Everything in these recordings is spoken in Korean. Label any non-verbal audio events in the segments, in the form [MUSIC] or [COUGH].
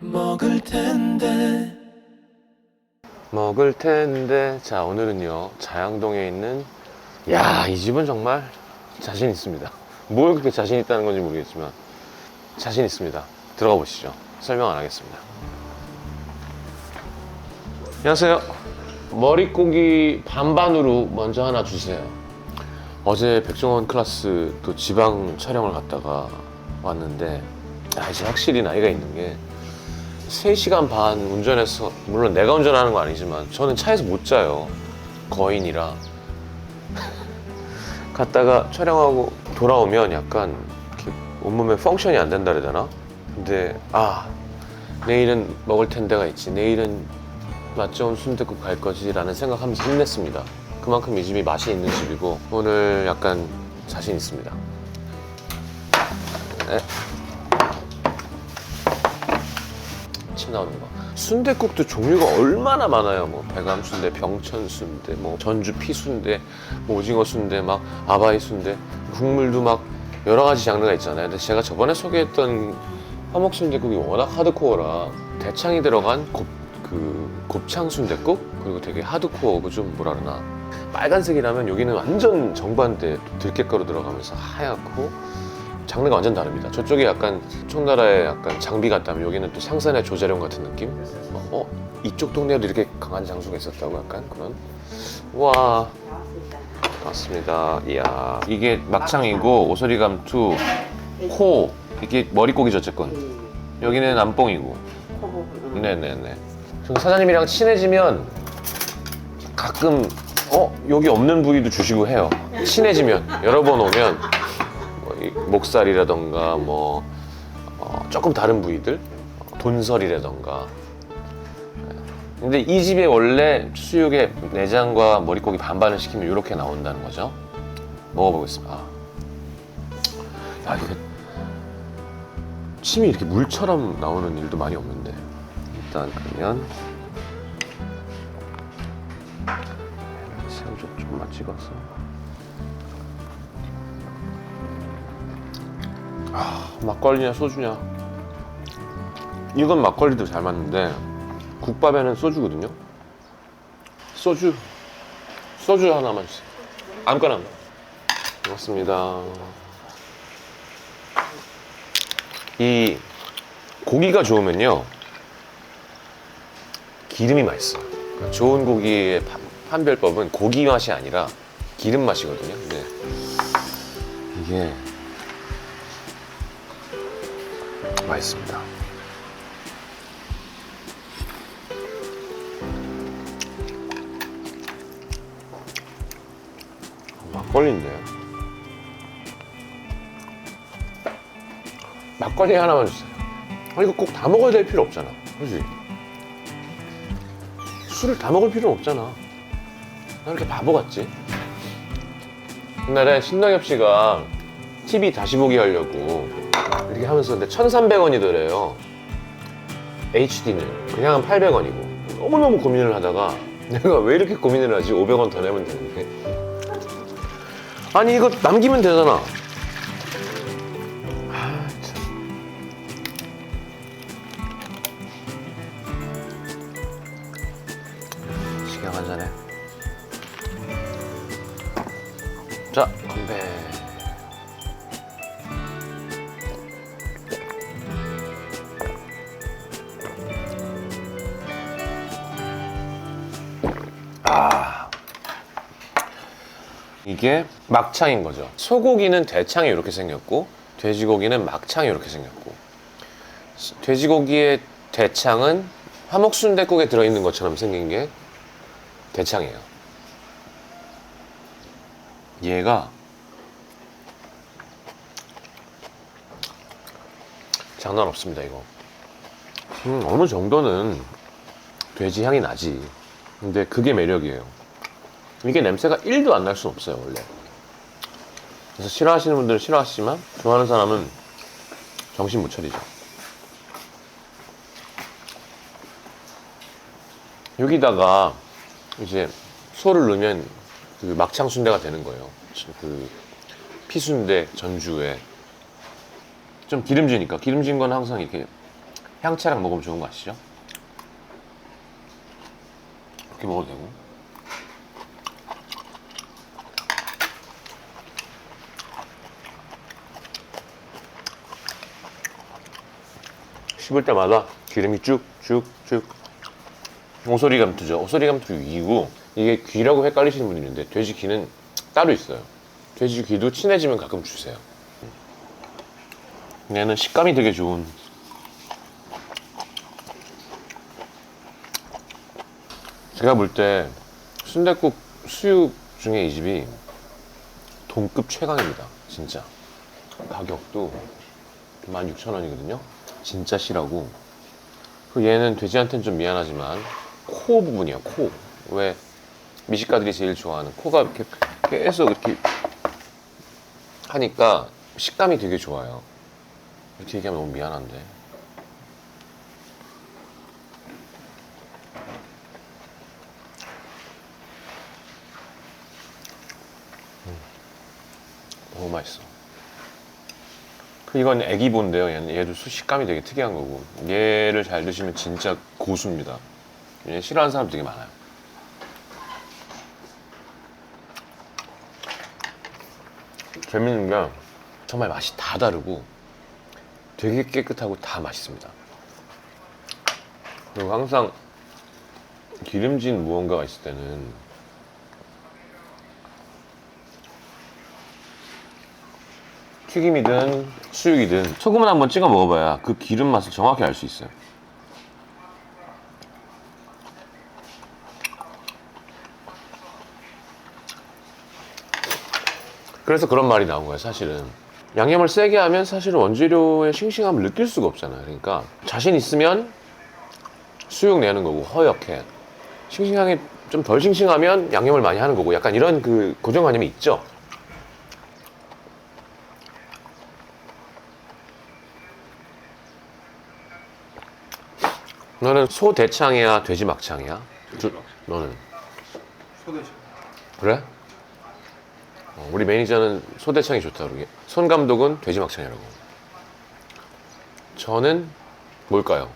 먹을 텐데. 먹을 텐데. 자 오늘은요 자양동에 있는 야 이 집은 정말 자신 있습니다. 뭘 그렇게 자신 있다는 건지 모르겠지만 자신 있습니다. 들어가 보시죠. 설명 안 하겠습니다. 안녕하세요. 머릿고기 반반으로 먼저 하나 주세요. 어제 백종원 클래스 또 지방 촬영을 갔다가 왔는데 아 이제 확실히 나이가 있는 게 3시간 반 운전해서 물론 내가 운전하는 거 아니지만 저는 차에서 못 자요. 거인이라. [LAUGHS] 갔다가 촬영하고 돌아오면 약간 온몸에 펑션이 안 된다 그러잖아? 근데 아 내일은 먹을 텐데가 있지. 내일은 맛 좋은 순댓국 갈 거지 라는 생각하면서 힘냈습니다. 그만큼 이 집이 맛이 있는 집이고 오늘 약간 자신 있습니다. 네. 침 나오는 거. 순대국도 종류가 얼마나 많아요. 뭐 배감 순대, 병천 순대, 뭐 전주 피 순대, 뭐 오징어 순대, 막 아바이 순대, 국물도 막 여러 가지 장르가 있잖아요. 근데 제가 저번에 소개했던 화목 순대국이 워낙 하드코어라 대창이 들어간 곱, 그 곱창 순대국 그리고 되게 하드코어고 좀 뭐라 그러나 빨간색이라면 여기는 완전 정반대 들깨가루 들어가면서 하얗고 장르가 완전 다릅니다. 저쪽이 약간 청나라의 약간 장비 같다면 여기는 또 상산의 조자룡 같은 느낌? 어, 어? 이쪽 동네에도 이렇게 강한 장수가 있었다고 약간 그런? 와 맞습니다. 이야 이게 막창이고 오소리 감투, 코 이게 머릿고기죠 어쨌건 여기는 안뽕이고 네네네. 저 사장님이랑 친해지면 가끔 어 여기 없는 부위도 주시고 해요. 친해지면 여러 번 오면 목살이라던가 뭐 어, 조금 다른 부위들? 어, 돈설이라던가. 예. 근데 이 집에 원래 수육에 내장과 머릿고기 반반을 시키면 이렇게 나온다는 거죠? 먹어보겠습니다. 아. 이게 침이 이렇게 물처럼 나오는 일도 많이 없는데. 일단 그러면 새우 좀 조금만 찍어서 막걸리냐 소주냐? 이건 막걸리도 잘 맞는데 국밥에는 소주거든요. 소주. 소주 하나만 주세요. 아무거나 고맙습니다. 이 고기가 좋으면요. 기름이 맛있어요. 좋은 고기의 판- 판별법은 고기 맛이 아니라 기름 맛이거든요. 근데 이게 맛있습니다. 막걸리인데 막걸리 하나만 주세요. 아 이거 꼭 다 먹어야 될 필요 없잖아. 그지? 술을 다 먹을 필요는 없잖아. 나 이렇게 바보 같지? 옛날에 신동엽 씨가 TV 다시 보기 하려고 이렇게 하면서 근데 1,300원이 더래요. HD는 그냥 은 800원이고 너무너무 고민을 하다가 [LAUGHS] 내가 왜 이렇게 고민을 하지? 500원 더 내면 되는데 아니 이거 남기면 되잖아. 아, 이게 막창인 거죠. 소고기는 대창이 이렇게 생겼고, 돼지고기는 막창이 이렇게 생겼고, 시- 돼지고기의 대창은 화목순대국에 들어있는 것처럼 생긴 게 대창이에요. 얘가 장난 없습니다, 이거. 음, 어느 정도는 돼지 향이 나지. 근데 그게 매력이에요. 이게 냄새가 1도 안 날 수는 없어요, 원래. 그래서 싫어하시는 분들은 싫어하시지만, 좋아하는 사람은 정신 못 차리죠. 여기다가 이제 소를 넣으면 그 막창 순대가 되는 거예요. 그 피순대 전주에 좀 기름지니까 기름진 건 항상 이렇게 향채랑 먹으면 좋은 거 아시죠? 이렇게 먹어도 되고. 씹을 때마다 기름이 쭉쭉쭉 오소리 감투죠. 오소리 감투 위고 이게 귀라고 헷갈리시는 분이 있는데 돼지 귀는 따로 있어요. 돼지 귀도 친해지면 가끔 주세요. 얘는 식감이 되게 좋은 제가 볼 때 순댓국 수육 중에 이 집이 동급 최강입니다. 진짜. 가격도 16,000원이거든요. 진짜 실하고. 그 얘는 돼지한테는 좀 미안하지만 코 부분이야, 코. 왜 미식가들이 제일 좋아하는 코가 이렇게 계속 이렇게 하니까 식감이 되게 좋아요. 이렇게 얘기하면 너무 미안한데. 너무 맛있어. 그 이건 애기본데요. 얘도 수 식감이 되게 특이한 거고 얘를 잘 드시면 진짜 고수입니다. 얘 싫어하는 사람 되게 많아요. 재밌는 게 정말 맛이 다 다르고 되게 깨끗하고 다 맛있습니다. 그리고 항상 기름진 무언가가 있을 때는 튀김이든 수육이든 소금을 한번 찍어 먹어봐야 그 기름 맛을 정확히 알 수 있어요. 그래서 그런 말이 나온 거예요, 사실은. 양념을 세게 하면 사실은 원재료의 싱싱함을 느낄 수가 없잖아요. 그러니까 자신 있으면 수육 내는 거고 허옇게 싱싱하게 좀 덜 싱싱하면 양념을 많이 하는 거고 약간 이런 그 고정관념이 있죠. 너는 소 대창이야, 돼지 막창이야? 두- 너는 소대식. 그래? 어, 우리 매니저는 소 대창이 좋다 그러게. 손 감독은 돼지 막창이라고. 저는 뭘까요?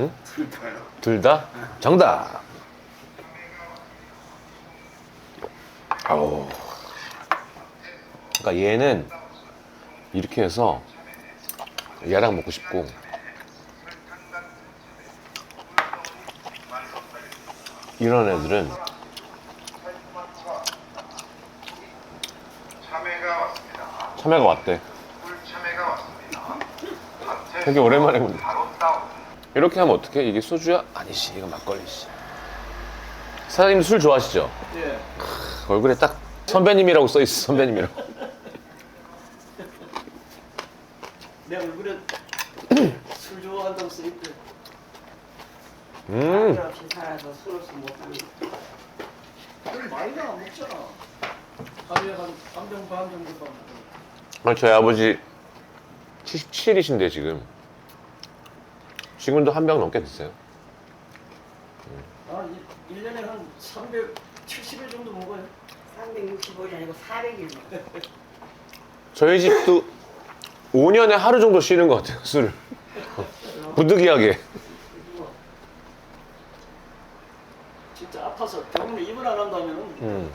응? 둘다요. 둘 다? 정답! 아우. 그러니까 얘는 이렇게 해서 얘랑 먹고 싶고 이런 애들은 참외가 왔대. 되게 오랜만에 다운. 이렇게 하면 어떡해? 이게 소주야? 아니지, 이거 막걸리지. 사장님 술 좋아하시죠? 예. 얼굴에 딱 선배님이라고 써있어, 선배님이라고. 내 얼굴에 술 좋아한다고 쓰니까 음, 없이 살아서 술 없이 못하는 술 많이는 안 먹잖아. 하루에 한한 병 반 정도만 먹어. 아니, 저희 아버지 77이신데 지금. 지금도 한 병 넘게 됐어요. 아, 이- 1년에 한 370일 정도 먹어요. 365일 아니고 400일 저희 집도 5년에 하루 정도 쉬는 것 같아요, 술을. 부득이하게. 진짜 아파서 병원에 입을 안 한다면 음.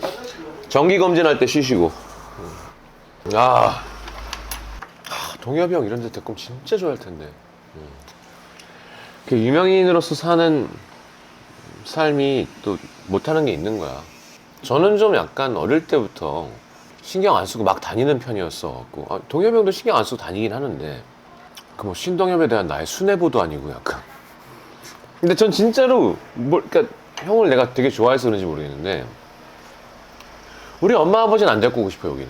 잔씩 먹어. 정기 검진할 때 쉬시고. 아, 아, 동엽이 형 이런 데 오면 진짜 좋아할 텐데. 음. 그 유명인으로서 사는 삶이 또 못하는 게 있는 거야. 저는 좀 약간 어릴 때부터 신경 안 쓰고 막 다니는 편이었어 갖고 아, 동엽이 형도 신경 안 쓰고 다니긴 하는데 그 뭐 신동엽에 대한 나의 순애보도 아니고 약간 근데 전 진짜로 뭘 그러니까 형을 내가 되게 좋아해서 그런지 모르겠는데 우리 엄마 아버지는 안 데리고 오고 싶어요 여기는.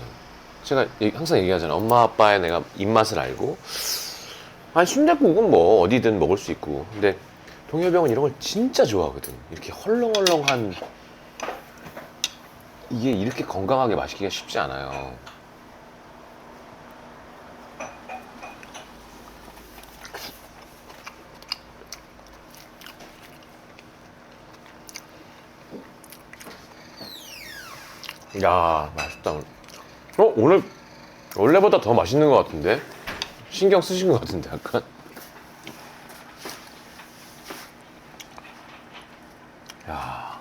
제가 항상 얘기하잖아. 엄마 아빠의 내가 입맛을 알고. 아니 순댓국은 뭐 어디든 먹을 수 있고. 근데 동엽이 형은 이런 걸 진짜 좋아하거든. 이렇게 헐렁헐렁한 이게 이렇게 건강하게 마시기가 쉽지 않아요 야 맛있다 어 오늘 원래보다 더 맛있는 것 같은데 신경 쓰신 것 같은데 약간. 야.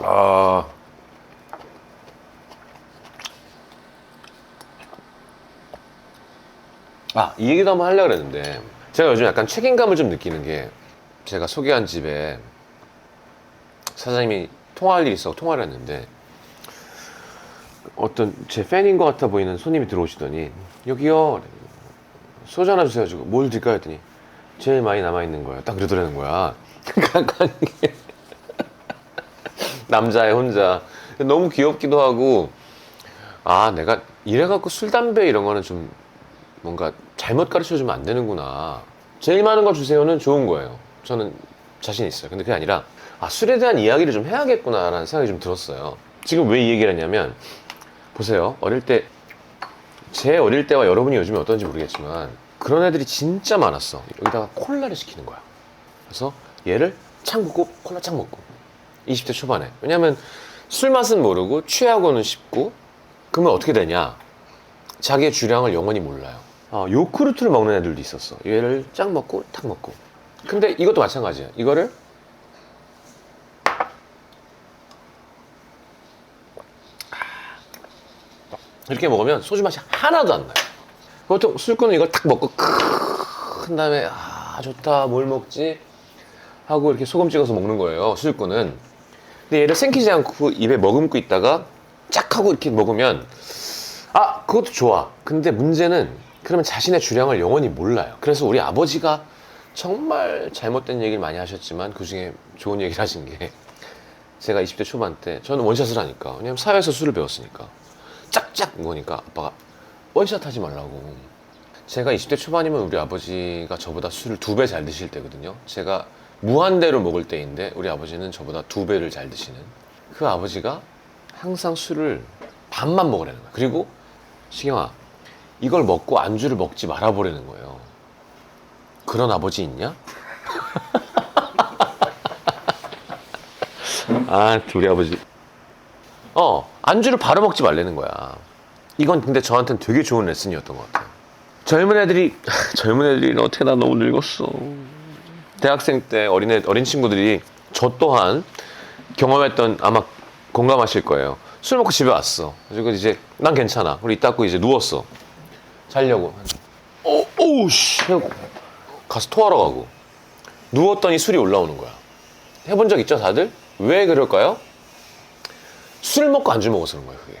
아. 아, 이 얘기도 한번 하려고 그랬는데, 제가 요즘 약간 책임감을 좀 느끼는 게, 제가 소개한 집에 사장님이 통화할 일이 있어 통화를 했는데, 어떤 제 팬인 것 같아 보이는 손님이 들어오시더니, 여기요, 소주 하나 주세요. 지금 뭘 드릴까요? 했더니, 제일 많이 남아있는 거예요. 딱 그러더라는 거야. [LAUGHS] 남자애 혼자. 너무 귀엽기도 하고, 아, 내가 이래갖고 술, 담배 이런 거는 좀 뭔가 잘못 가르쳐 주면 안 되는구나. 제일 많은 거 주세요는 좋은 거예요. 저는 자신 있어요. 근데 그게 아니라, 아, 술에 대한 이야기를 좀 해야겠구나라는 생각이 좀 들었어요. 지금 왜 이 얘기를 했냐면, 보세요. 어릴 때, 제 어릴 때와 여러분이 요즘에 어떤지 모르겠지만, 그런 애들이 진짜 많았어. 여기다가 콜라를 시키는 거야. 그래서 얘를 창 먹고, 콜라 창 먹고. 20대 초반에. 왜냐면 술 맛은 모르고 취하고는 싶고 그러면 어떻게 되냐? 자기의 주량을 영원히 몰라요. 아, 요크루트를 먹는 애들도 있었어. 얘를 쫙 먹고 탁 먹고. 근데 이것도 마찬가지야. 이거를 이렇게 먹으면 소주 맛이 하나도 안 나요. 보통 술꾼은 이걸 탁 먹고 큰 다음에 아 좋다 뭘 먹지 하고 이렇게 소금 찍어서 먹는 거예요. 술꾼은. 근데 얘를 생기지 않고 입에 머금고 있다가 쫙 하고 이렇게 먹으면 아 그것도 좋아 근데 문제는 그러면 자신의 주량을 영원히 몰라요. 그래서 우리 아버지가 정말 잘못된 얘기를 많이 하셨지만 그 중에 좋은 얘기를 하신 게 제가 20대 초반 때 저는 원샷을 하니까. 왜냐면 사회에서 술을 배웠으니까. 짝짝 거니까 아빠가 원샷 하지 말라고. 제가 20대 초반이면 우리 아버지가 저보다 술을 두 배 잘 드실 때거든요. 제가 무한대로 먹을 때인데 우리 아버지는 저보다 두 배를 잘 드시는. 그 아버지가 항상 술을 반만 먹으라는 거예요. 그리고 시경아 이걸 먹고 안주를 먹지 말아보라는 거예요. 그런 아버지 있냐? [LAUGHS] 아 우리 아버지 어 안주를 바로 먹지 말라는 거야. 이건 근데 저한테는 되게 좋은 레슨이었던 것 같아요. 젊은 애들이 젊은 애들이 어떻게 나 너무 늙었어. 대학생 때 어린애 어린 친구들이 저 또한 경험했던 아마 공감하실 거예요. 술 먹고 집에 왔어. 그리고 이제 난 괜찮아. 우리 이따 고 이제 누웠어. 자려고. 어, 오우 씨. 하고 가서 토하러 가고. 누웠더니 술이 올라오는 거야. 해본 적 있죠, 다들? 왜 그럴까요? 술 먹고 안주 먹어서 그런 거예요, 그게.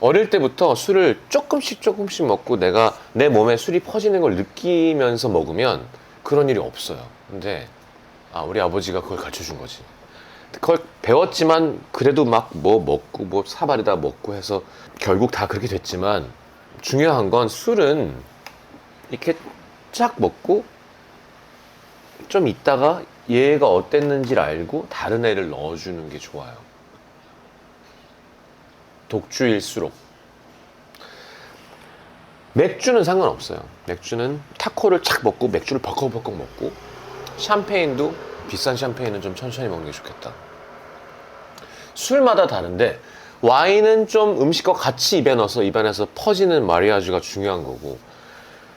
어릴 때부터 술을 조금씩 조금씩 먹고 내가 내 몸에 술이 퍼지는 걸 느끼면서 먹으면 그런 일이 없어요. 근데 아 우리 아버지가 그걸 가르쳐 준 거지. 그걸 배웠지만 그래도 막 뭐 먹고 뭐 사발에다 먹고 해서 결국 다 그렇게 됐지만 중요한 건 술은 이렇게 쫙 먹고 좀 있다가 얘가 어땠는지를 알고 다른 애를 넣어주는 게 좋아요. 독주일수록 맥주는 상관없어요. 맥주는 타코를 착 먹고 맥주를 벌컥벌컥 먹고 샴페인도 비싼 샴페인은 좀 천천히 먹는 게 좋겠다. 술마다 다른데 와인은 좀 음식과 같이 입에 넣어서 입안에서 퍼지는 마리아주가 중요한 거고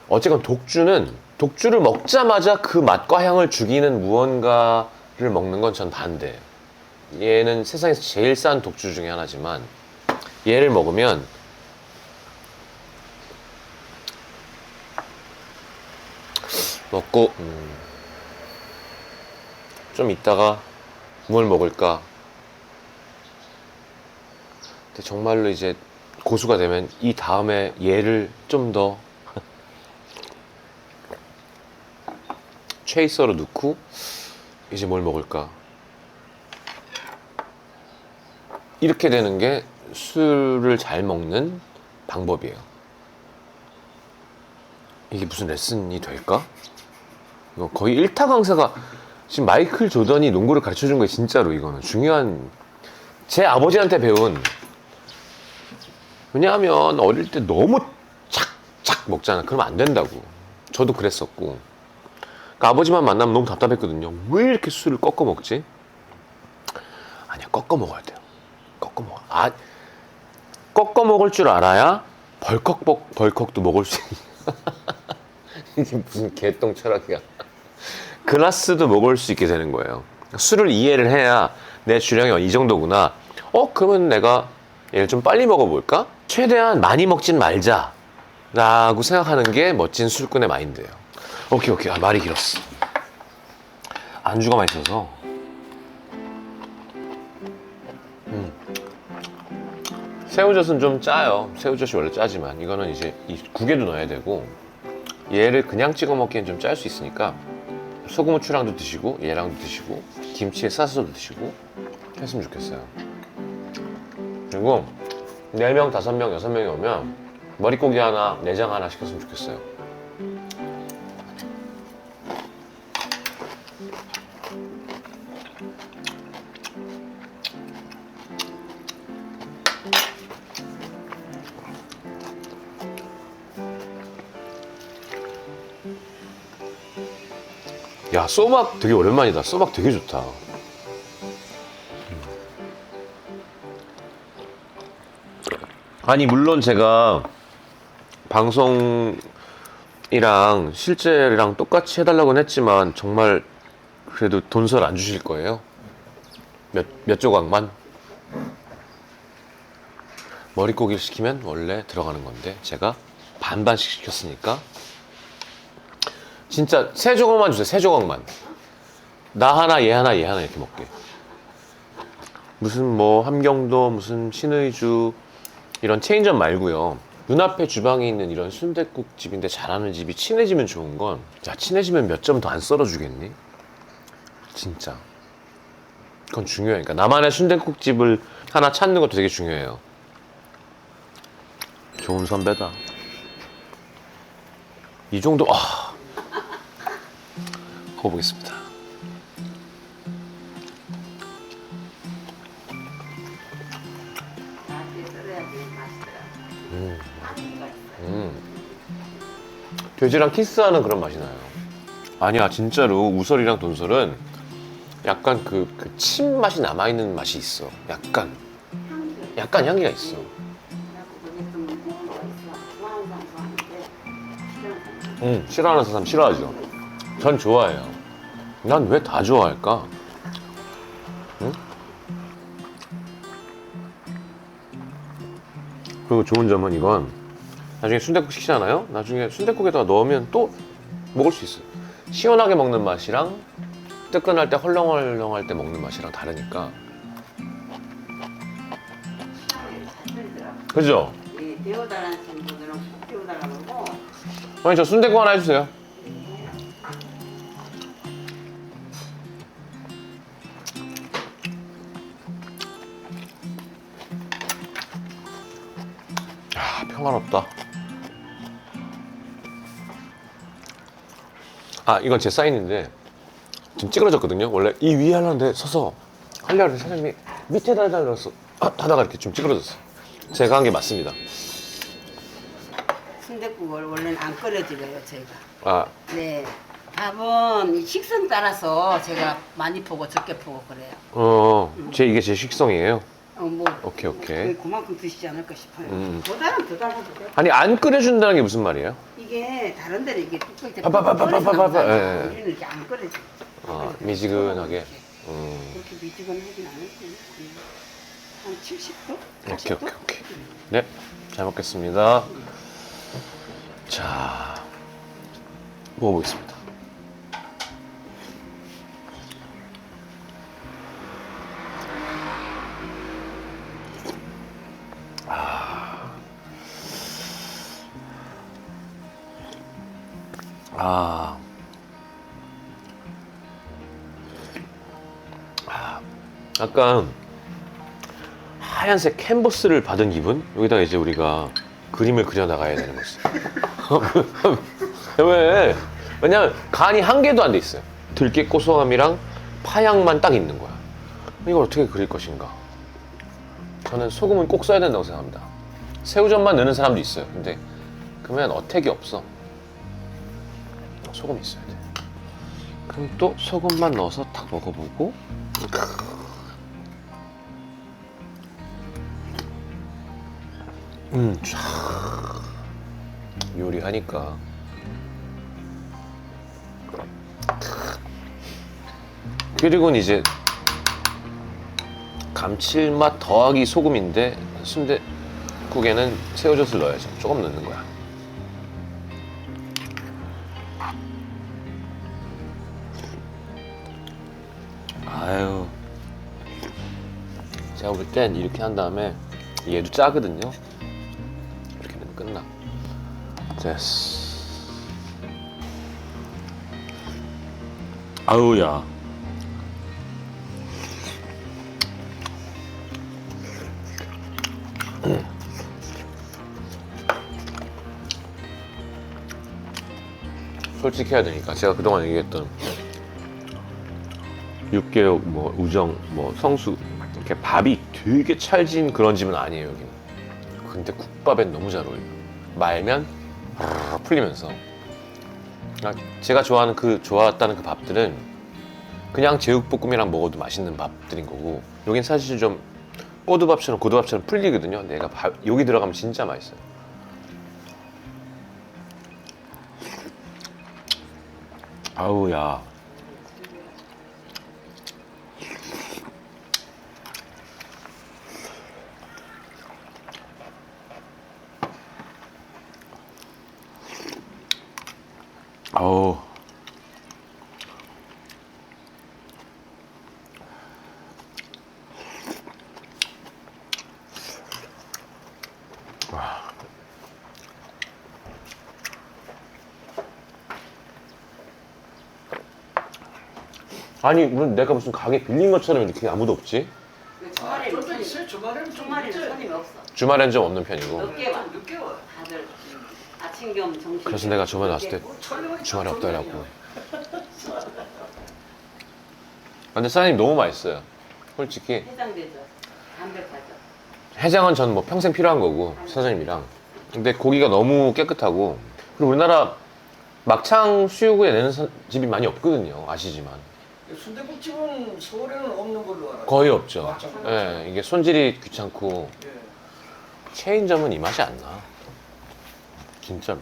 어쨌건 독주는 독주를 먹자마자 그 맛과 향을 죽이는 무언가를 먹는 건 전 반대예요. 얘는 세상에서 제일 싼 독주 중에 하나지만 얘를 먹으면 먹고 음, 좀 이따가 뭘 먹을까 근데 정말로 이제 고수가 되면 이 다음에 얘를 좀 더 체이서로 넣고 이제 뭘 먹을까 이렇게 되는 게 술을 잘 먹는 방법이에요. 이게 무슨 레슨이 될까? 거의 일타 강사가 지금 마이클 조던이 농구를 가르쳐 준 거예요, 진짜로 이거는. 중요한 제 아버지한테 배운 왜냐하면 어릴 때 너무 착착 먹잖아. 그러면 안 된다고. 저도 그랬었고. 그러니까 아버지만 만나면 너무 답답했거든요. 왜 이렇게 술을 꺾어 먹지? 아니야, 꺾어 먹어야 돼요. 꺾어 먹어. 아, 꺾어 먹을 줄 알아야 벌컥 벌- 벌컥도 먹을 수 있는. [LAUGHS] 이게 무슨 개똥 철학이야. 글라스도 먹을 수 있게 되는 거예요. 술을 이해를 해야 내 주량이 이 정도구나. 어, 그러면 내가 얘를 좀 빨리 먹어볼까? 최대한 많이 먹진 말자. 라고 생각하는 게 멋진 술꾼의 마인드예요. 오케이, 오케이. 아, 말이 길었어. 안주가 맛있어서. 음. 새우젓은 좀 짜요. 새우젓이 원래 짜지만. 이거는 이제 이 국에도 넣어야 되고, 얘를 그냥 찍어 먹기엔 좀 짤 수 있으니까, 소금 후추랑도 드시고, 얘랑도 드시고, 김치에 싸서도 드시고, 했으면 좋겠어요. 그리고, 4명, 5명, 6명이 오면, 머릿고기 하나, 내장 하나 시켰으면 좋겠어요. 야, 소박 되게 오랜만이다. 소박 되게 좋다. 아니, 물론 제가 방송이랑 실제랑 똑같이 해달라고는 했지만 정말 그래도 돈설 안 주실 거예요? 몇, 몇 조각만? 머릿고기를 시키면 원래 들어가는 건데 제가 반반씩 시켰으니까 진짜 세 조각만 주세요. 세 조각만. 나 하나, 얘 하나, 얘 하나 이렇게 먹게. 무슨 뭐 함경도, 무슨 신의주 이런 체인점 말고요. 눈앞에 주방에 있는 이런 순댓국 집인데 잘하는 집이 친해지면 좋은 건, 야 친해지면 몇 점 더 안 썰어주겠니? 진짜. 그건 중요해. 그러니까 나만의 순댓국 집을 하나 찾는 것도 되게 중요해요. 좋은 선배다. 이 정도 아. 먹어보겠습니다. 돼지랑 키스하는 그런 맛이 나요. 아니야, 진짜로 우설이랑 돈설은 약간 그, 그 침 맛이 남아있는 맛이 있어. 약간. 약간 향기가 있어. 음, 싫어하는 사람 싫어하죠. 전 좋아해요. 난 왜 다 좋아할까? 응? 그리고 좋은 점은 이건 나중에 순댓국 시키잖아요. 나중에 순댓국에다가 넣으면 또 먹을 수 있어요. 시원하게 먹는 맛이랑 뜨끈할 때 헐렁헐렁할 때 먹는 맛이랑 다르니까. 그죠? 친구들은 꼭 아니 저 순댓국 하나 해주세요. 아 평화롭다. 아 이건 제 사인인데 지금 찌그러졌거든요. 원래 이 위에 하려는데 서서 사장님이 밑에다 해달라고 그래서 하다가 이렇게 좀 찌그러졌어. 제가 한 게 맞습니다. 순댓국을 원래는 안 끓여드려요 저희가. 아 네. 밥은 이 식성 따라서 제가 많이 보고 적게 보고 그래요. 어, 제 이게 제 식성이에요. 어, 뭐 오케이, 오케이. 거의 그만큼 드시지 않을까 싶어요. 음. 보다는 더 달아도 돼. 아니 안 끓여준다는 게 무슨 말이에요? 이게 다른 데는 이게 뚝뚝 이렇게 빠빠빠빠빠빠빠, 끓여서 나오잖아. 예, 예. 우리는 이렇게 안 끓여줘. 아, 미지근하게. 음, 그렇게 미지근하진 않을지. 한 70도? 오케이, 오케이, 오케이. 네, 잘 먹겠습니다. 자, 먹어보겠습니다. 아. 아. 약간 하얀색 캔버스를 받은 기분? 여기다가 이제 우리가 그림을 그려 나가야 되는 거지. [LAUGHS] 왜? 왜냐면 간이 한 개도 안 돼 있어요. 들깨 고소함이랑 파향만 딱 있는 거야. 이걸 어떻게 그릴 것인가? 저는 소금은 꼭 써야 된다고 생각합니다. 새우젓만 넣는 사람도 있어요. 근데 그러면 어택이 없어. 소금 있어야 돼. 그럼 또 소금만 넣어서 딱 먹어보고. 음, 쫙. 요리하니까. 그리고는 이제 감칠맛 더하기 소금인데 순대국에는 새우젓을 넣어야죠. 조금 넣는 거야. 아유. 제가 볼 땐 이렇게 한 다음에 얘도 짜거든요. 이렇게 되면 끝나. 됐어. 아우야. 솔직해야 되니까 제가 그동안 얘기했던 육개역 뭐 우정 뭐 성수. 이렇게 밥이 되게 찰진 그런 집은 아니에요 여기는. 근데 국밥엔 너무 잘 어울려요. 말면 풀리면서. 아, 제가 좋아하는 그 좋아했다는 그 밥들은 그냥 제육볶음이랑 먹어도 맛있는 밥들인 거고 여긴 사실 좀 꼬두밥처럼 고두밥처럼 풀리거든요. 내가 밥, 여기 들어가면 진짜 맛있어요. 아우야 아니 무슨 내가 무슨 가게 빌린 것처럼 이렇게 아무도 없지? 주말에는 좀 손님, 있어요. 주말에는 좀 주말에는 있어요. 손님이 없어. 주말엔 좀 없는 편이고 늦게 와. 늦게 와요. 다들 아침 겸 점심. 그래서 내가 주말에 왔을 때뭐 주말에 딱 없더라고 좋은 근데 사장님 너무 맛있어요 솔직히 해장되죠. 담백하죠. 해장은 전 뭐 평생 필요한 거고 사장님이랑 근데 고기가 너무 깨끗하고 그리고 우리나라 막창 수육에 내는 사- 집이 많이 없거든요 아시지만 순대국집은 서울에는 없는 걸로 알아요. 거의 없죠 막창. 예, 이게 손질이 귀찮고 예. 체인점은 이 맛이 안 나. 진짜로.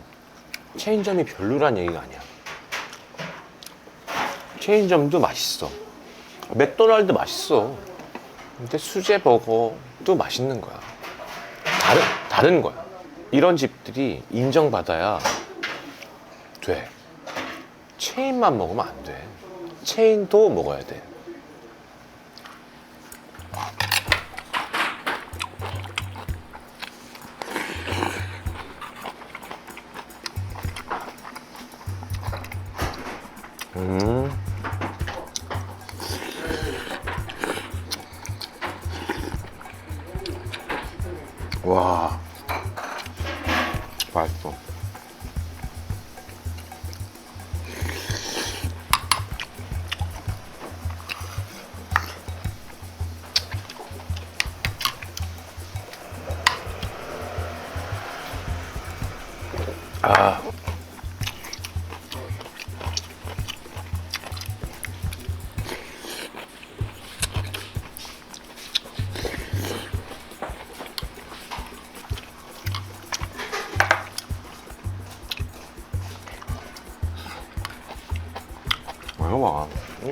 체인점이 별로란 얘기가 아니야. 체인점도 맛있어. 맥도날드 맛있어. 근데 수제 버거도 맛있는 거야. 다른, 다른 거야. 이런 집들이 인정받아야 돼. 체인만 먹으면 안 돼. 체인도 먹어야 돼. 음.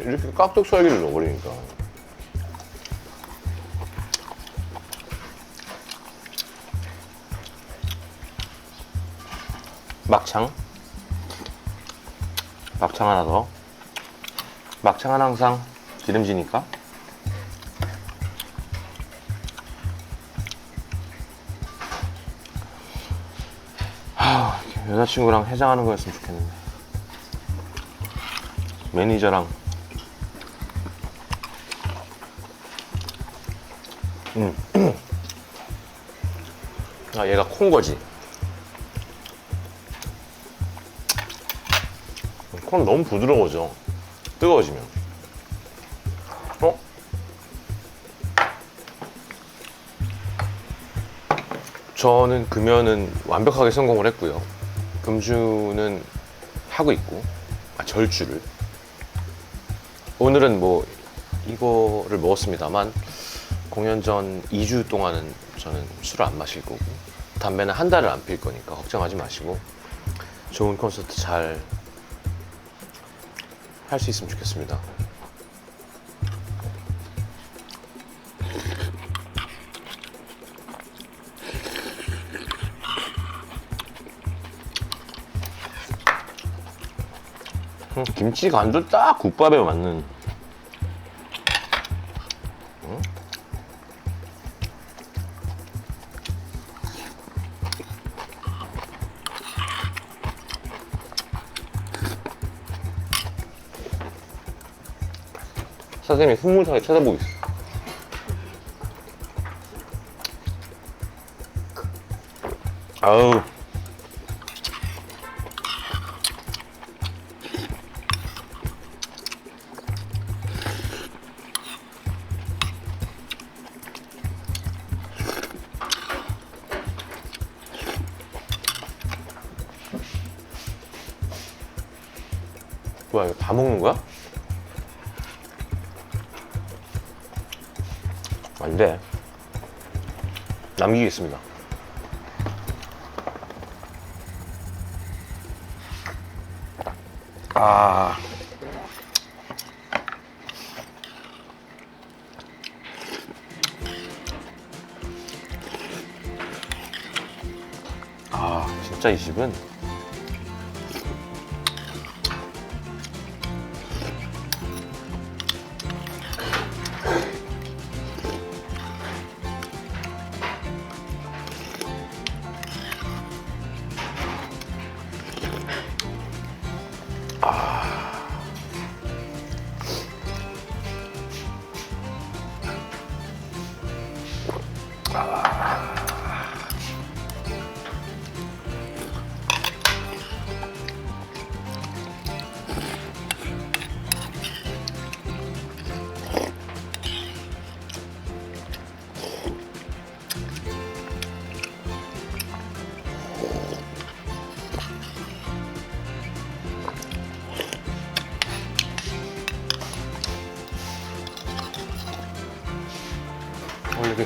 이렇게 깍둑썰기를 넣어버리니까. 막창. 막창 하나 더. 막창은 항상 기름지니까. 하, 여자친구랑 해장하는 거였으면 좋겠는데. 매니저랑 아 얘가 콩 거지 콩 너무 부드러워져 뜨거워지면 어? 저는 금연은 완벽하게 성공을 했고요. 금주는 하고 있고, 아, 절주를. 오늘은 뭐 이거를 먹었습니다만 공연 전 2주 동안은 저는 술을 안 마실 거고 담배는 한 달을 안 필 거니까 걱정하지 마시고 좋은 콘서트 잘 할 수 있으면 좋겠습니다. 음, 김치 간도 딱 국밥에 맞는. 사장님이 흐뭇하게 쳐다보고 있어. 아우. 뭐야, 이거 다 먹는 거야? 안 돼. 남기겠습니다. 아. 아, 진짜 이 집은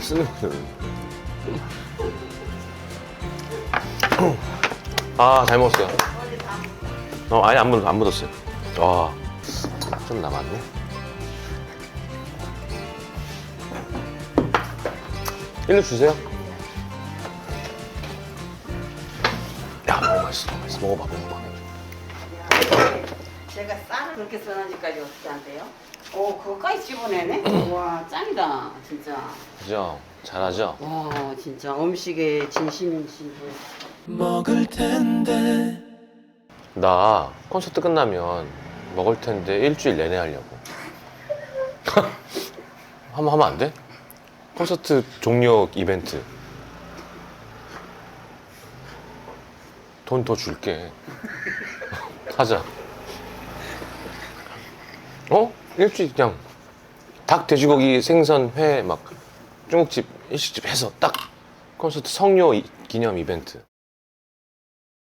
이렇게 쓰는 거는. 아, 잘 먹었어요. 어, 아니, 안, 묻, 안 묻었어요. 와, 좀 남았네. 일로 주세요. 야, 너무 맛있어, 너무 맛있어. 먹어봐, 먹어봐. 제가 쌀을 그렇게 써놓으니까지 어떻게 안 돼요? 오 그거까지 집어내네? [CLEARS THROAT] 와 짱이다 진짜 그죠? 잘하죠? 와 진짜 음식에 진심이신 분 먹을 텐데 나 콘서트 끝나면 먹을 텐데 일주일 내내 하려고. [LAUGHS] 한번 하면 안 돼? 콘서트 종료 이벤트. 돈 더 줄게. [LAUGHS] 하자. 어? 일주일 그냥 닭, 돼지고기, 생선, 회, 막 중국집, 일식집 해서 딱 콘서트 성료 이- 기념 이벤트.